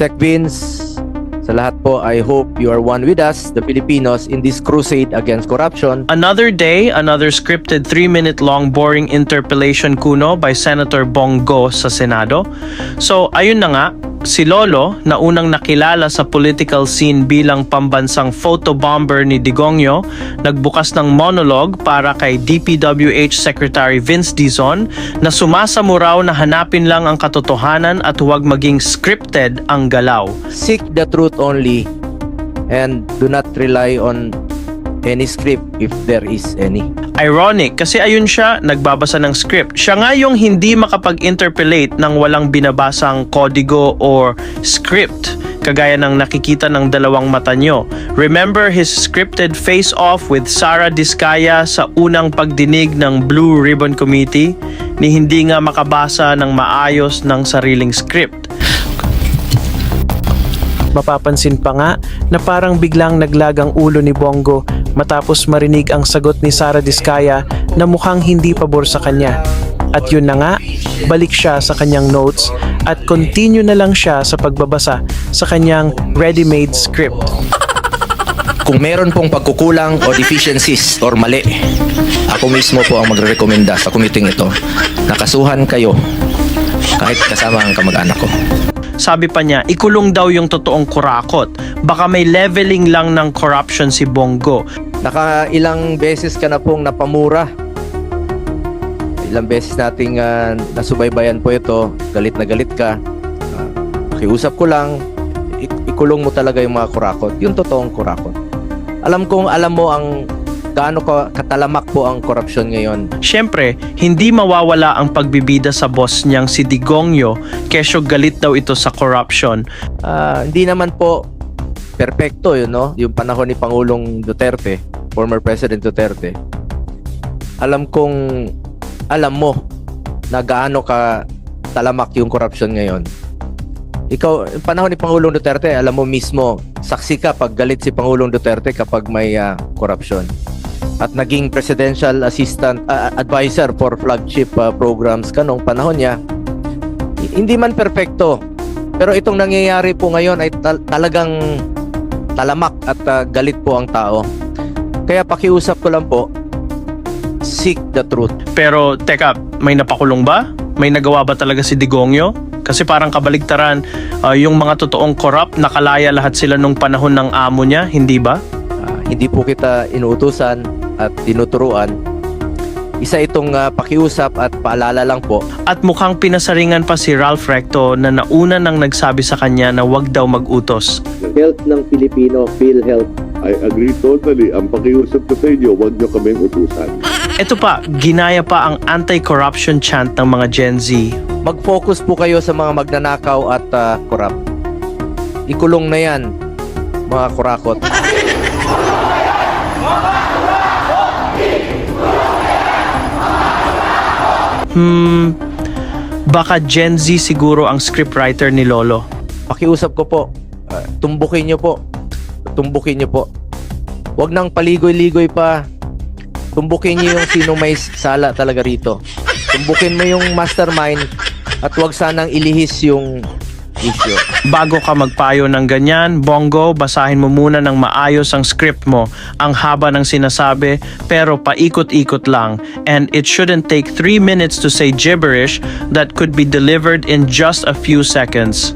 Sec Vince, sa lahat po, I hope you are one with us, the Filipinos, in this crusade against corruption. Another day, another scripted 3-minute long boring interpellation kuno by Senator Bongo sa Senado. So, ayun na nga, si Lolo, na unang nakilala sa political scene bilang pambansang photobomber ni Digongyo, nagbukas ng monologue para kay DPWH Secretary Vince Dizon na sumasamo raw na hanapin lang ang katotohanan at huwag maging scripted ang galaw. Seek the truth only and do not rely on any script if there is any. Ironic kasi ayun siya nagbabasa ng script. Siya nga yung hindi makapag-interpolate ng walang binabasang kodigo or script kagaya ng nakikita ng dalawang mata nyo. Remember his scripted face-off with Sara Diskaya sa unang pagdinig ng Blue Ribbon Committee ni hindi nga makabasa ng maayos ng sariling script. Mapapansin pa nga na parang biglang naglagang ulo ni Bongo matapos marinig ang sagot ni Sara Diskaya na mukhang hindi pabor sa kanya. At yun na nga, balik siya sa kanyang notes at continue na lang siya sa pagbabasa sa kanyang ready-made script. Kung meron pong pagkukulang o deficiencies or mali, ako mismo po ang magre-recommenda sa committee ito. Nakasuhan kayo kahit kasama ang kamag-anak ko. Sabi pa niya, ikulong daw yung totoong kurakot. Baka may leveling lang ng corruption si Bongo. Naka ilang beses ka na pong napamura. Ilang beses nating ah, nasubaybayan po ito. Galit na galit ka. Uh, pakiusap ko lang, ik- ikulong mo talaga yung mga kurakot. Yung totoong kurakot. Alam kong alam mo ang gaano ka katalamak po ang korupsyon ngayon. Siyempre, hindi mawawala ang pagbibida sa boss niyang si Digongyo kesyo galit daw ito sa corruption. Ah, hindi naman po perpekto yun, no? Yung panahon ni Pangulong Duterte, former President Duterte. Alam kong alam mo na gaano ka talamak yung corruption ngayon. Ikaw, yung panahon ni Pangulong Duterte, alam mo mismo, saksi ka pag galit si Pangulong Duterte kapag may corruption. At naging presidential assistant ah, advisor for flagship ah, programs ka nung panahon niya. Hindi man perpekto, pero itong nangyayari po ngayon ay tal- talagang talamak at ah, galit po ang tao. Kaya pakiusap ko lang po, seek the truth. Pero teka, may napakulong ba? May nagawa ba talaga si Digongyo? Kasi parang kabaligtaran, ah, yung mga totoong corrupt, nakalaya lahat sila nung panahon ng amo niya, hindi ba? Ah, hindi po kita inuutusan at tinuturuan. Isa itong ah, pakiusap at paalala lang po. At mukhang pinasaringan pa si Ralph Recto na nauna nang nagsabi sa kanya na wag daw mag-utos. Health ng Pilipino, PhilHealth. I agree totally. Ang pakiusap ko sa inyo, huwag nyo kaming utusan. Ito pa, ginaya pa ang anti-corruption chant ng mga Gen Z. Mag-focus po kayo sa mga magnanakaw at ah, corrupt. Ikulong na yan, mga kurakot. Hmm, baka Gen Z siguro ang scriptwriter ni Lolo. Pakiusap ko po, ah, tumbukin nyo po. Tumbukin nyo po. Huwag nang paligoy-ligoy pa. Tumbukin nyo yung sino may sala talaga rito. Tumbukin mo yung mastermind at huwag sanang ilihis yung issue. Bago ka magpayo ng ganyan, Bongo, basahin mo muna ng maayos ang script mo. Ang haba ng sinasabi, pero paikot-ikot lang. And it shouldn't take 3 minutes to say gibberish that could be delivered in just a few seconds.